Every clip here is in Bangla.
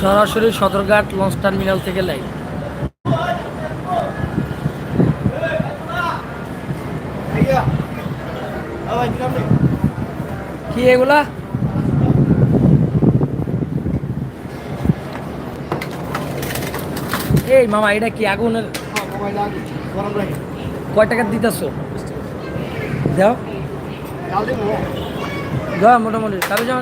সরাসরি সদরঘাট লঞ্চ টার্মিনাল থেকে লাইভ। কি এগুলা? এই মামা, এটা কি আগুনের কয় টাকা দিতেছো? দাও। মোটামুটি। কারও জানো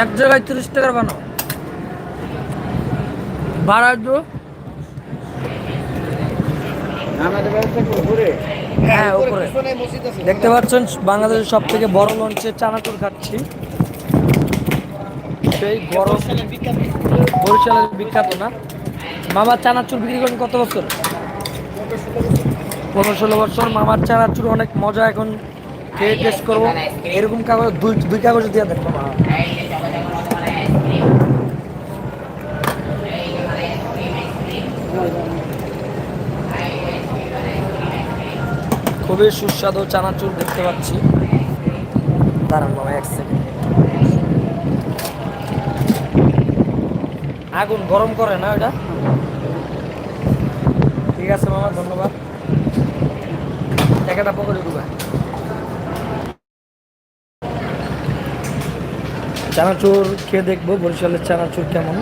এক জায়গায় তিরিশ টাকার বানাও। বাড়ার দো হ্যাঁ উপরে। দেখতে পাচ্ছেন, বাংলাদেশের সব থেকে বড় লঞ্চে চানাচুর খাচ্ছি। সেই গরম বরিশালের বিখ্যাত না? মামার চানাচুর বিক্রি করেন কত বছর? পনেরো ষোলো বছর। মামার চানাচুর অনেক মজা এখন। খেয়ে টেস্ট করব। এরকম কাগজ দুই দুই কাগজ দিয়ে দেন মামা। খুবই সুস্বাদু চানাচুর দেখতে পাচ্ছি। দাঁড়ান মামা এক সেকেন্ড আগুন গরম করে না ওটা ঠিক আছে মামা, ধন্যবাদ। টাকাটা পকেটে ঢুকা চানাচুর খেয়ে দেখব বরিশালের চানাচুর কেমন?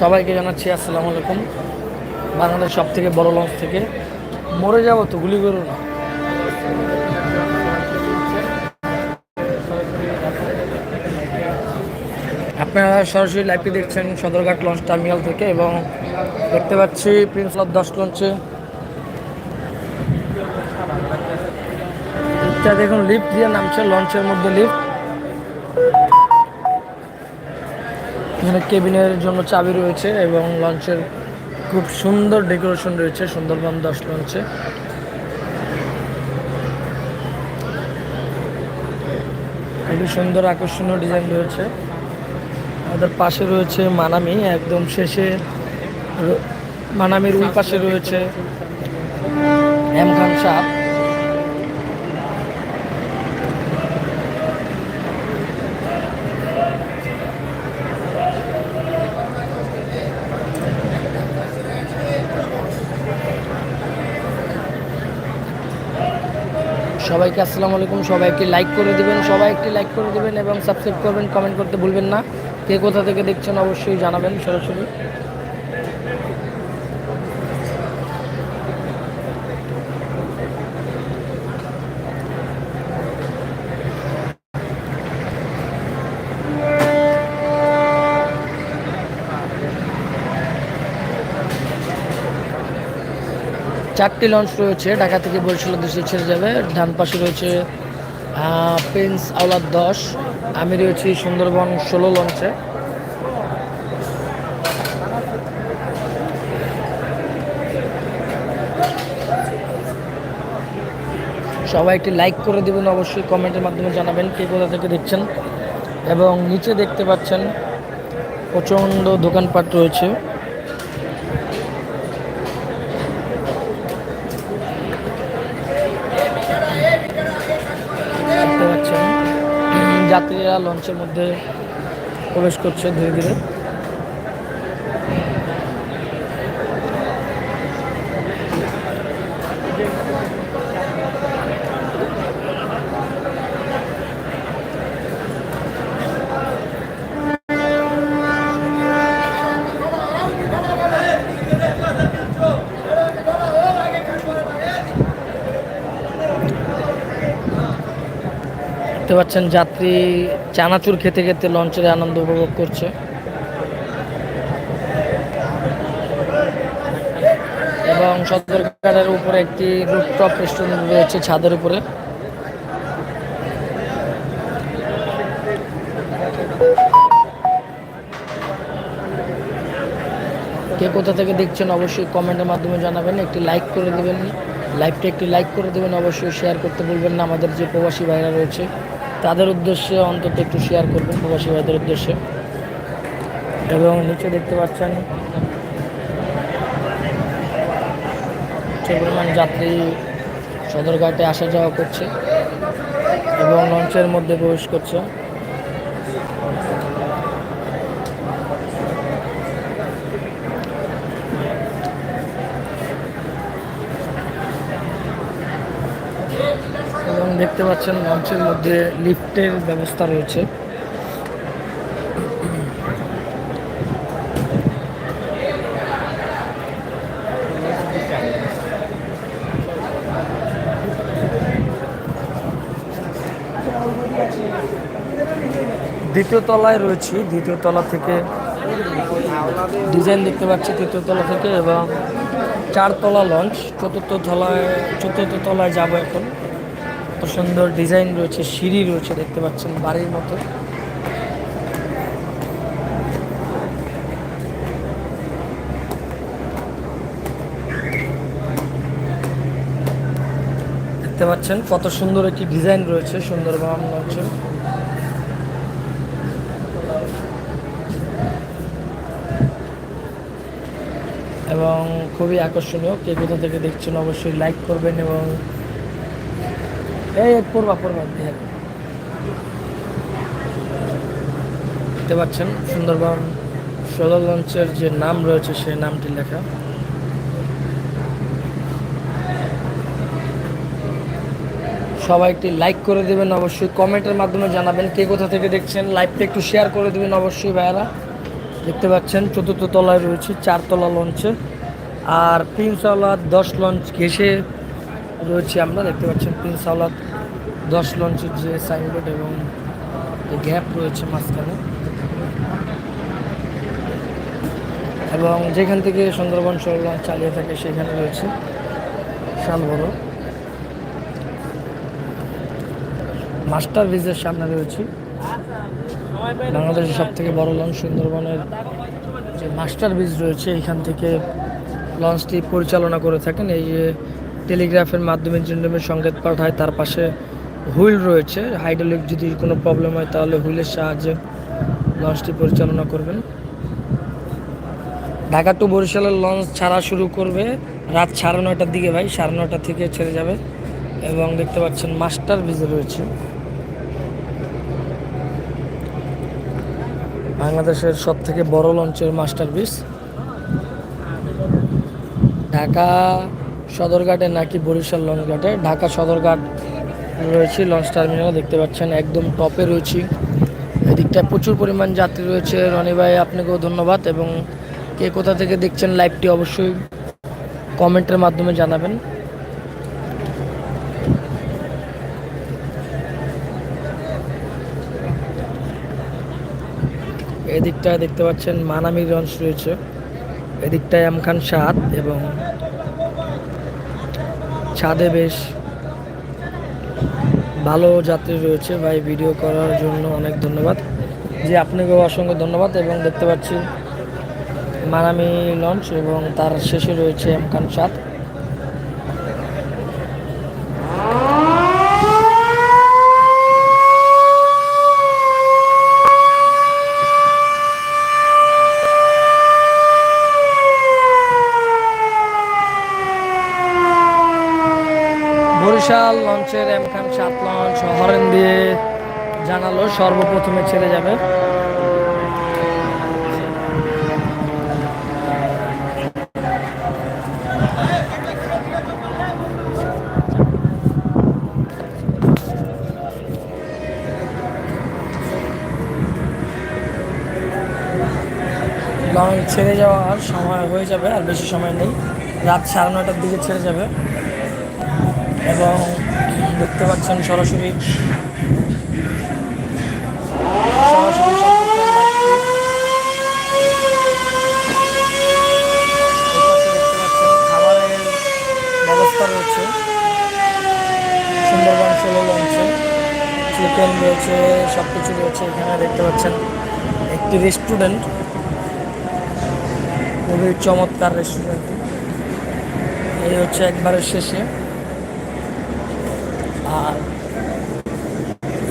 সবাইকে জানাচ্ছি আসসালামু আলাইকুম। বাংলাদেশ সব থেকে বড় লঞ্চ থেকে। মরে যাব তো, গুলি করো না। আপনারা সরাসরি লাইভটি দেখছেন সদরঘাট লঞ্চ টার্মিনাল থেকে এবং দেখতে পাচ্ছি প্রিন্স অফ দশ লঞ্চে। দেখুন, লিফট দিয়ে নামছে লঞ্চের মধ্যে লিফট। এখানে কেবিনের জন্য চাবি রয়েছে এবং লঞ্চের খুব সুন্দর ডেকোরেশন রয়েছে, সুন্দরবন দশ লঞ্চে। খুবই সুন্দর আকর্ষণীয় ডিজাইন রয়েছে। আমাদের পাশে রয়েছে মানামি, একদম শেষে মানামির ওই পাশে রয়েছে এম সাহ। সবাইকে আসসালামু আলাইকুম। সবাই একটি লাইক করে দিবেন সবাই একটি লাইক করে দিবেন এবং সাবস্ক্রাইব করবেন কমেন্ট করতে ভুলবেন না। কে কোথা থেকে দেখছেন অবশ্যই জানাবেন সরাসরি। চারটি লঞ্চ রয়েছে, ঢাকা থেকে বরিশাল দেশে ছেড়ে যাবে। ডান পাশে রয়েছে প্রিন্স আওলাদ দশ, আমি রয়েছি সুন্দরবন ষোলো লঞ্চে সবাই একটি লাইক করে দেবেন, অবশ্যই কমেন্টের মাধ্যমে জানাবেন কে কোথা থেকে দেখছেন। এবং নিচে দেখতে পাচ্ছেন, প্রচণ্ড দোকানপাট রয়েছে। যাত্রীরা লঞ্চের মধ্যে প্রবেশ করছে ধীরে ধীরে। দেখতে পাচ্ছেন যাত্রী চানাচুর খেতে খেতে লঞ্চের আনন্দ উপভোগ করছে। এবং সদরঘাটের উপরে একটি রুপটপ রেস্টুরেন্ট রয়েছে ছাদের উপরে। কে কোথা থেকে দেখছেন অবশ্যই কমেন্টের মাধ্যমে জানাবেন। একটি লাইক করে দেবেন। লাইভটা একটি লাইক করে দেবেন। অবশ্যই শেয়ার করতে বলবেন না। আমাদের যে প্রবাসী ভাইরা রয়েছে তাদের উদ্দেশ্যে অন্তত একটু শেয়ার করবেন, প্রবাসী ভাইদের উদ্দেশ্যে। এবং নিচে দেখতে পাচ্ছেন সে পরিমাণ যাত্রী সদরঘাটে আসা যাওয়া করছে এবং লঞ্চের মধ্যে প্রবেশ করছে এবং দেখতে পাচ্ছেন লঞ্চের মধ্যে লিফটের ব্যবস্থা রয়েছে। দ্বিতীয় তলায় রয়েছি, দ্বিতীয় তলা থেকে ডিজাইন দেখতে পাচ্ছি তৃতীয় তলা থেকে এবং চারতলা লঞ্চ, চতুর্থ তলায় চতুর্থ তলায় যাব এখন। সুন্দর ডিজাইন রয়েছে, সিঁড়ি রয়েছে দেখতে পাচ্ছেন বাড়ির মতো। দেখতে পাচ্ছেন কত সুন্দর একটি ডিজাইন রয়েছে, সুন্দরবন লঞ্চে এবং খুবই আকর্ষণীয়, কে কোথা থেকে দেখছেন অবশ্যই লাইক করবেন এবং এই পড়বা পড়বা হ্যাঁ দেখতে পাচ্ছেন, সুন্দরবন সোলার লঞ্চের যে নাম রয়েছে, সেই নামটি লেখা। সবাই একটি লাইক করে দেবেন অবশ্যই কমেন্টের মাধ্যমে জানাবেন কে কোথা থেকে দেখছেন। লাইভটা একটু শেয়ার করে দেবেন অবশ্যই ভাইয়ারা। দেখতে পাচ্ছেন, চতুর্থ তলায় রয়েছে, চারতলা লঞ্চে আর প্রিন্স আওলাদ দশ লঞ্চ ঘেসে রয়েছে আমরা, দেখতে পাচ্ছেন প্রিন্স আওলাদ দশ লঞ্চের যে সাইনবোর্ড এবং গ্যাপ রয়েছে মাঝখানে। এবং যেখান থেকে সুন্দরবন সৌর লঞ্চ চালিয়ে থাকে, সেখানে রয়েছে শাল বড় মাস্টার ব্রিজের সামনে রয়েছে বাংলাদেশের সব থেকে বড় লঞ্চ সুন্দরবনের যে মাস্টার ব্রিজ রয়েছে, এখান থেকে লঞ্চটি পরিচালনা করে থাকেন। এই যে টেলিগ্রাফের মাধ্যমে জিন্ডমের সংকেত পাঠায়, তার পাশে হুইল রয়েছে। হাইড্রোলিক যদি কোনো প্রবলেম হয়, তাহলে হুইলের সাহায্যে লঞ্চটি পরিচালনা করবেন। ঢাকা টু বরিশালের লঞ্চ ছাড়া শুরু করবে রাত সাড়ে নয়টার দিকে ভাই, সাড়ে নয়টা থেকে ছেড়ে যাবে। এবং দেখতে পাচ্ছেন মাস্টার ব্রিজে রয়েছে। বাংলাদেশের সব থেকে বড় লঞ্চের মাস্টার ব্রিজ ঢাকা সদরঘাটে নাকি বরিশাল লঞ্চ ঘাটে ঢাকা সদরঘাট রয়েছে লঞ্চ টার্মিনাল দেখতে পাচ্ছেন, একদম টপে রয়েছি। এদিকটায় প্রচুর পরিমাণ যাত্রী রয়েছে। রনি ভাই, আপনাকেও ধন্যবাদ এবং কে কোথা থেকে দেখছেন লাইভটি অবশ্যই কমেন্টের মাধ্যমে জানাবেন। এদিকটায় দেখতে পাচ্ছেন মানামি লঞ্চ রয়েছে। এদিকটায় আমখান সাদ এবং ছাদে বেশ ভালো যাত্রী রয়েছে ভাই ভিডিও করার জন্য অনেক ধন্যবাদ। যে আপনাকেও অসংখ্য ধন্যবাদ এবং দেখতে পাচ্ছি মানামি লঞ্চ এবং তার শেষে রয়েছে এমকান সাদ বিশাল লঞ্চের এম খান সাত লঞ্চ হরেন দিয়ে জানালো সর্বপ্রথমে ছেড়ে যাবে। লঞ্চ ছেড়ে যাওয়ার সময় হয়ে যাবে, আর বেশি সময় নেই। রাত সাড়ে নটার দিকে ছেড়ে যাবে। এবং দেখতে পাচ্ছেন সরাসরি। খাবারের ব্যবস্থা রয়েছে। চিকেন রয়েছে সব কিছু রয়েছে। এখানে দেখতে পাচ্ছেন, একটি রেস্টুরেন্ট খুবই চমৎকার রেস্টুরেন্ট এই হচ্ছে একবারের শেষে। আর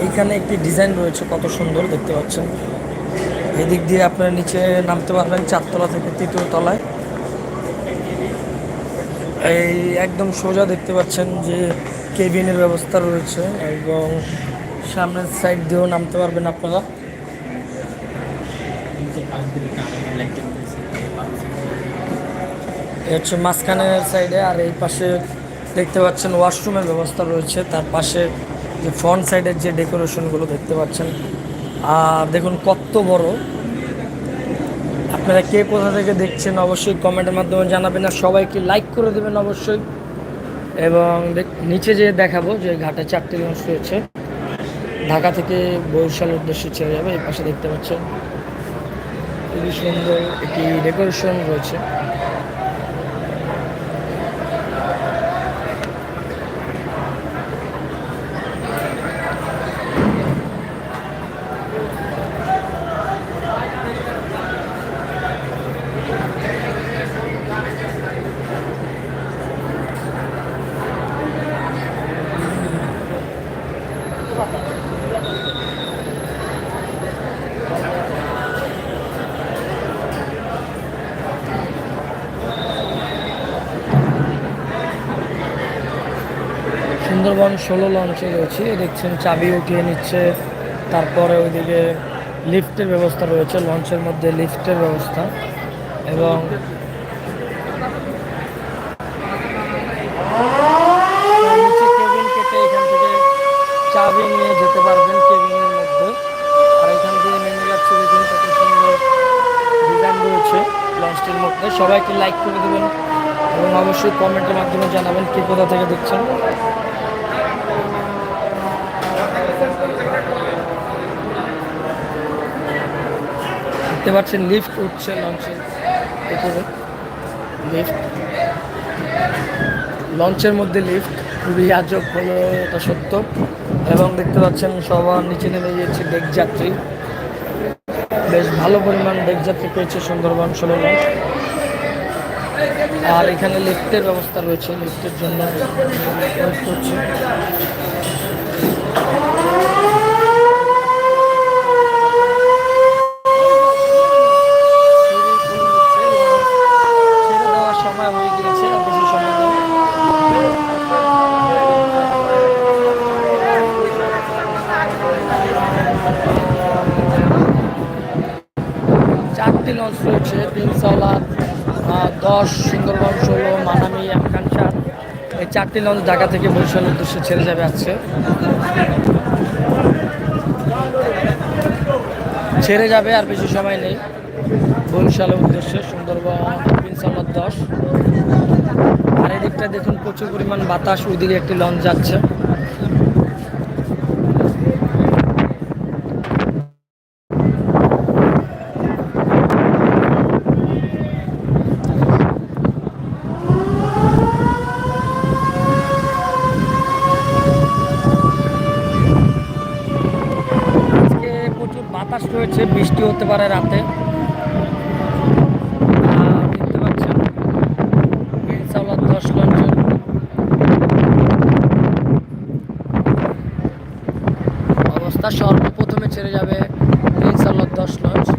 এইখানে একটি ডিজাইন রয়েছে, কত সুন্দর দেখতে পাচ্ছেন। এদিক দিয়ে আপনারা নিচে নামতে পারবেন চারতলা থেকে তৃতীয় তলায়। এই একদম সোজা দেখতে পাচ্ছেন যে কেবিনের ব্যবস্থা রয়েছে এবং সামনের সাইড দিয়েও নামতে পারবেন আপনারা। হচ্ছে মাঝখানের সাইডে আর এই পাশে দেখতে পাচ্ছেন, ওয়াশরুমের ব্যবস্থা রয়েছে। তার পাশে যে ফ্রন্ট সাইডের যে ডেকোরেশনগুলো দেখতে পাচ্ছেন। আর দেখুন কত বড়। আপনারা কে কোথা থেকে দেখছেন অবশ্যই কমেন্টের মাধ্যমে জানাবেন আর সবাইকে লাইক করে দেবেন অবশ্যই। এবং নিচে যে দেখাবো যে ঘাটে চারটি লঞ্চ রয়েছে। ঢাকা থেকে বরিশালের উদ্দেশ্যে ছেড়ে যাবে, এই পাশে দেখতে পাচ্ছেন। খুবই সুন্দর একটি ডেকোরেশন রয়েছে সুন্দরবন ষোলো লঞ্চে রয়েছে। দেখছেন চাবি উঠিয়ে নিচ্ছে। তারপরে ওইদিকে লিফটের ব্যবস্থা রয়েছে লঞ্চের মধ্যে লিফটের ব্যবস্থা এবং কেবিন কেটে এখান থেকে চাবি নিয়ে যেতে পারবেন কেবিনের মধ্যে। আর এখান থেকে নেমে যাচ্ছে দেখুন কত সুন্দর ডিজাইন রয়েছে লঞ্চটির মধ্যে। সবাইকে লাইক করে দেবেন এবং অবশ্যই কমেন্টের মাধ্যমে জানাবেন কে কোথা থেকে দেখছেন। দেখতে পাচ্ছেন লিফট উঠছে লঞ্চের উপরে। লিফট লঞ্চের মধ্যে লিফট খুবই আজব হলো, এটা সত্য। এবং দেখতে পাচ্ছেন, সবার নিচে নেমে গিয়েছে ডেক যাত্রী। বেশ ভালো পরিমাণ ডেক যাত্রী পেয়েছে সুন্দরবন ষোলো লঞ্চ আর এখানে লিফটের ব্যবস্থা রয়েছে লিফটের জন্য করছে ছেড়ে দেওয়ার সময় হয়ে গিয়েছে আর বেশি সময় নেই চারটি লঞ্চ রয়েছে তিনশলা দশ, সুন্দরবন ষোলো, মানামি চার এই চারটি লঞ্চ ঢাকা থেকে বরিশালের উদ্দেশ্যে ছেড়ে যাবে আজকে। ছেড়ে যাবে, আর বেশি সময় নেই। বরিশালের উদ্দেশ্যে সুন্দরবন তিনশলা দশ। আর এদিকটা দেখুন, প্রচুর পরিমাণ বাতাস ওইদিকে একটি লঞ্চ যাচ্ছে আজকে প্রচুর বাতাস রয়েছে বৃষ্টি হতে পারে রাতে আর দেখতে পাচ্ছেন ইনশাআল্লাহ দশ লঞ্চের অবস্থা সর্বপ্রথমে ছেড়ে যাবে ইনশাআল্লাহ দশ লঞ্চ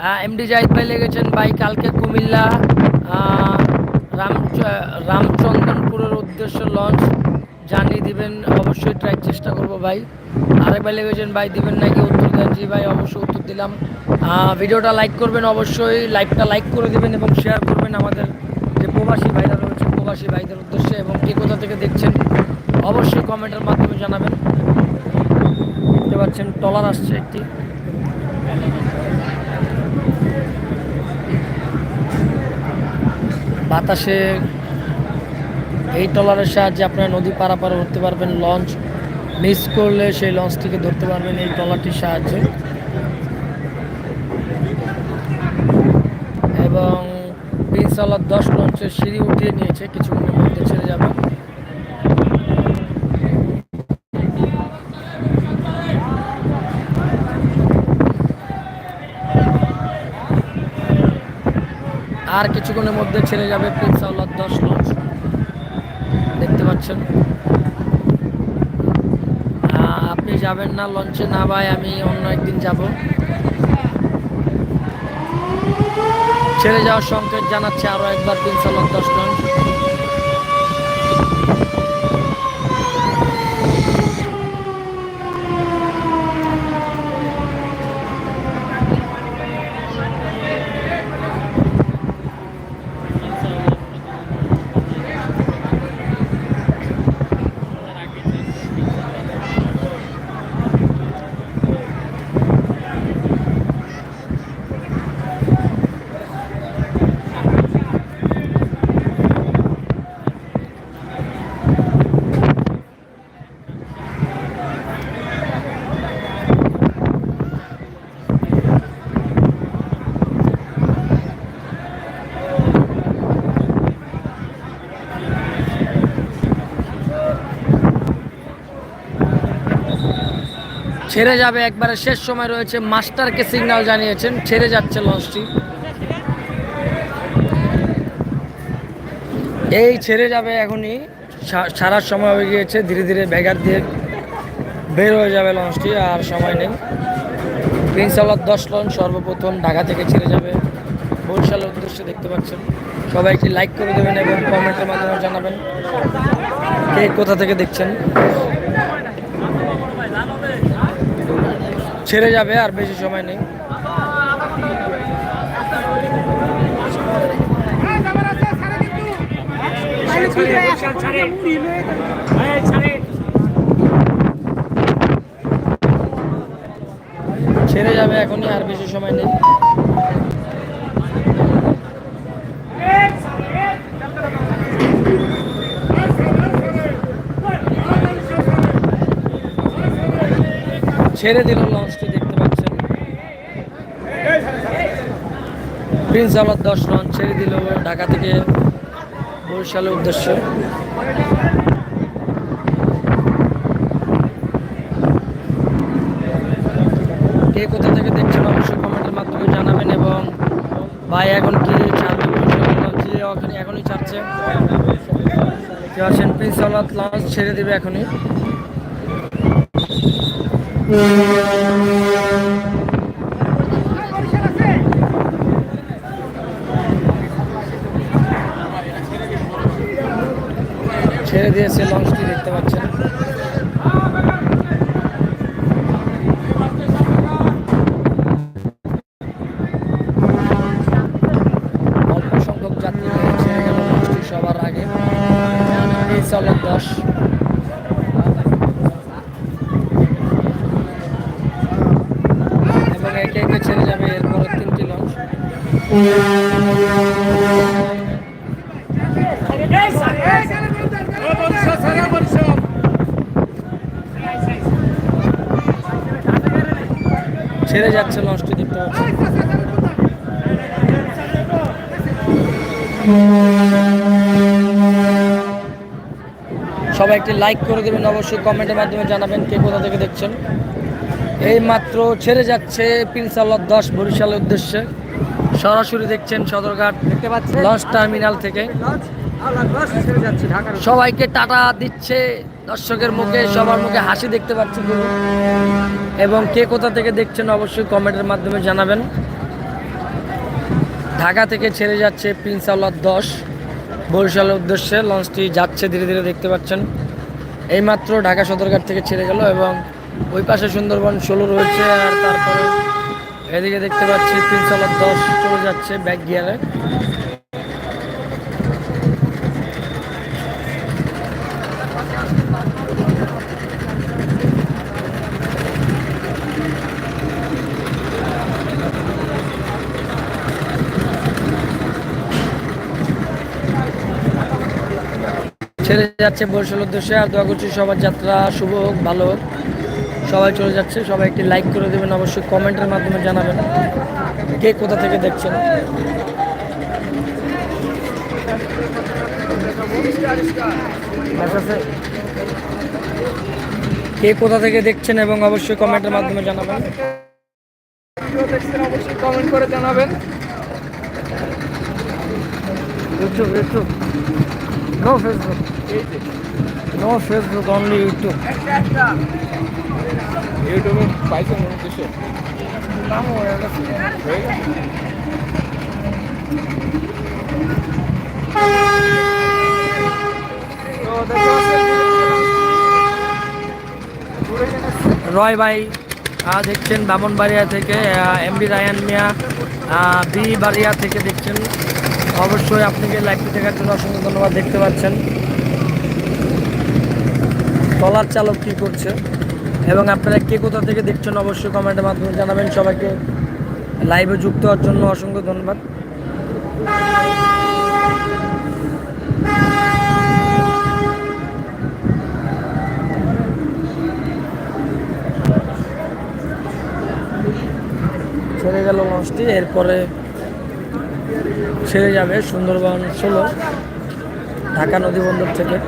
এমডি জাহিদ ভাই লেগেছেন ভাই, কালকে কুমিল্লা রাম রামচন্দ্রপুরের উদ্দেশ্যে লঞ্চ জানিয়ে দিবেন, অবশ্যই ট্রাই চেষ্টা করব ভাই। আরেক ভাই লেগেছেন ভাই, দিবেন নাকি উত্তর দেন। জি ভাই, অবশ্যই উত্তর দিলাম। ভিডিওটা লাইক করবেন অবশ্যই লাইকটা লাইক করে দিবেন এবং শেয়ার করবেন আমাদের যে প্রবাসী ভাইরা রয়েছে, প্রবাসী ভাইদের উদ্দেশ্যে এবং কে কোথা থেকে দেখছেন, অবশ্যই কমেন্টের মাধ্যমে জানাবেন। দেখতে পাচ্ছেন টলার আসছে একটি। বাতাসে এই ট্রলারের সাহায্যে আপনারা নদী পারাপার করতে পারবেন, লঞ্চ মিস করলে সেই লঞ্চটিকে ধরতে পারবেন এই ট্রলারটির সাহায্যে। এবং প্রিন্সালার দশ লঞ্চের সিঁড়ি উঠিয়ে নিয়েছে কিছুক্ষণের আর কিছুক্ষণের মধ্যে ছেড়ে যাবে প্রিন্স দশ লঞ্চ দেখতে পাচ্ছেন। আপনি যাবেন না লঞ্চে না ভাই, আমি অন্য একদিন যাব। ছেড়ে যাওয়ার সংকেত জানাচ্ছে আরও একবার প্রিন্স দশ লঞ্চ ছেড়ে যাবে, একবারে শেষ সময় রয়েছে। মাস্টারকে সিগন্যাল জানিয়েছেন, ছেড়ে যাচ্ছে লঞ্চটি। এই ছেড়ে যাবে এখনই সারার সময় হয়ে গিয়েছে, ধীরে ধীরে ব্যাগার দিয়ে বের হয়ে যাবে লঞ্চটি, আর সময় নেই। প্রিন্স দশ লঞ্চ সর্বপ্রথম ঢাকা থেকে ছেড়ে যাবে। বরিশালের উদ্দেশ্যে দেখতে পাচ্ছেন। সবাই একটি লাইক করে দেবেন এবং কমেন্টের মাধ্যমে জানাবেন কে কোথা থেকে দেখছেন। ছেড়ে যাবে আর বেশি সময় নেই। ছেড়ে যাবে এখনই আর বেশি সময় নেই। ছেড়ে দিল লঞ্চটি দেখতে পাচ্ছেন প্রিন্স আলাদ দশ লঞ্চ ছেড়ে দিল ঢাকা থেকে বরিশালের উদ্দেশ্যে। কে কোথা থেকে দেখছেন অবশ্যই কমেন্টের মাধ্যমে জানাবেন এবং ভাই এখন কি ছাড়বে ওখানে এখনই ছাড়ছে কেউ আছেন? প্রিন্স আলাদ লঞ্চ ছেড়ে দেবে এখনই। ছেড়ে দিয়েছে লঞ্চটি দেখতে পাচ্ছেন অল্প সংখ্যক যাত্রী ছেড়ে লঞ্চটি সবার আগে। এই দশ। এবং একে একে ছেড়ে যাবে এরপরে তিনটি লঞ্চ। ছেড়ে যাচ্ছে লঞ্চটি দেখতে পাচ্ছি সবাই একটি লাইক করে দেবেন অবশ্যই কমেন্টের মাধ্যমে জানাবেন কে কোথা থেকে দেখছেন। এই মাত্র ছেড়ে যাচ্ছে প্রিন্স আল্লাহ দশ বরিশালের উদ্দেশ্যে। সরাসরি দেখছেন সদরঘাট দেখতে পাচ্ছেন? লঞ্চ টার্মিনাল থেকে। আল্লাহ সবাইকে টাটা দিচ্ছে। দর্শকের মুখে, সবার মুখে হাসি দেখতে পাচ্ছি। এবং কে কোথা থেকে দেখছেন অবশ্যই কমেন্টের মাধ্যমে জানাবেন। ঢাকা থেকে ছেড়ে যাচ্ছে প্রিন্স আওলাদ দশ। বরিশালের উদ্দেশ্যে লঞ্চটি যাচ্ছে, ধীরে ধীরে দেখতে পাচ্ছেন। এইমাত্র ঢাকা সদরঘাট থেকে ছেড়ে গেল এবং ওই পাশে সুন্দরবন ষোলো রয়েছে আর তারপরে এদিকে দেখতে পাচ্ছি প্রিন্স আওলাদ দশ চলে যাচ্ছে ব্যাক গিয়ারে ছেড়ে যাচ্ছে বরিশাল উদ্দেশ্যে আর দোয়া করছি সবার যাত্রা শুভ হোক ভালো হোক। সবাই চলে যাচ্ছে সবাই একটি লাইক করে দেবেন অবশ্যই কমেন্টের মাধ্যমে জানাবেন কে কোথা থেকে দেখছেন। আচ্ছা, কে কোথা থেকে দেখছেন এবং অবশ্যই কমেন্টের মাধ্যমে জানাবেন। দেখছেন অবশ্যই কমেন্ট করে জানাবেন। YouTube YouTube no Facebook no Facebook only YouTube ইউটিউবে পাইছেন নাম হয়ে গেছে পাচ্ছেন রয় ভাই দেখছেন বামনবাড়িয়া থেকে এমবি রায়ান মিয়া বি বাড়িয়া থেকে দেখছেন। অবশ্যই আপনাকে লাইভটি দেখার জন্য অসংখ্য ধন্যবাদ দেখতে পাচ্ছেন। ট্রলার চালক কী করছে? এবং আপনারা কে কোথা থেকে দেখছেন অবশ্যই কমেন্টের মাধ্যমে জানাবেন। সবাইকে লাইভে যুক্ত হওয়ার জন্য অসংখ্য ধন্যবাদ। ছেড়ে গেল লঞ্চটি এরপরে ছেড়ে যাবে সুন্দরবন ষোলো, ঢাকা নদী বন্দর থেকে।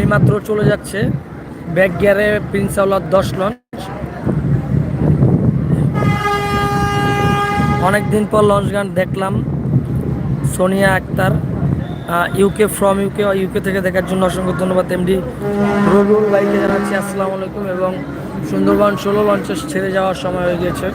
এইমাত্র চলে যাচ্ছে ব্যাক গিয়ারে প্রিন্স আওলাদ দশ লঞ্চ অনেকদিন পর লঞ্চ গান দেখলাম Sonia Akter UK from UK UK থেকে দেখার জন্য অসংখ্য ধন্যবাদ এমডি রবিউল ভাইকে জানাচ্ছি, আসসালামু আলাইকুম এবং সুন্দরবন ষোলো লঞ্চে ছেড়ে যাওয়ার সময় হয়ে গিয়েছে।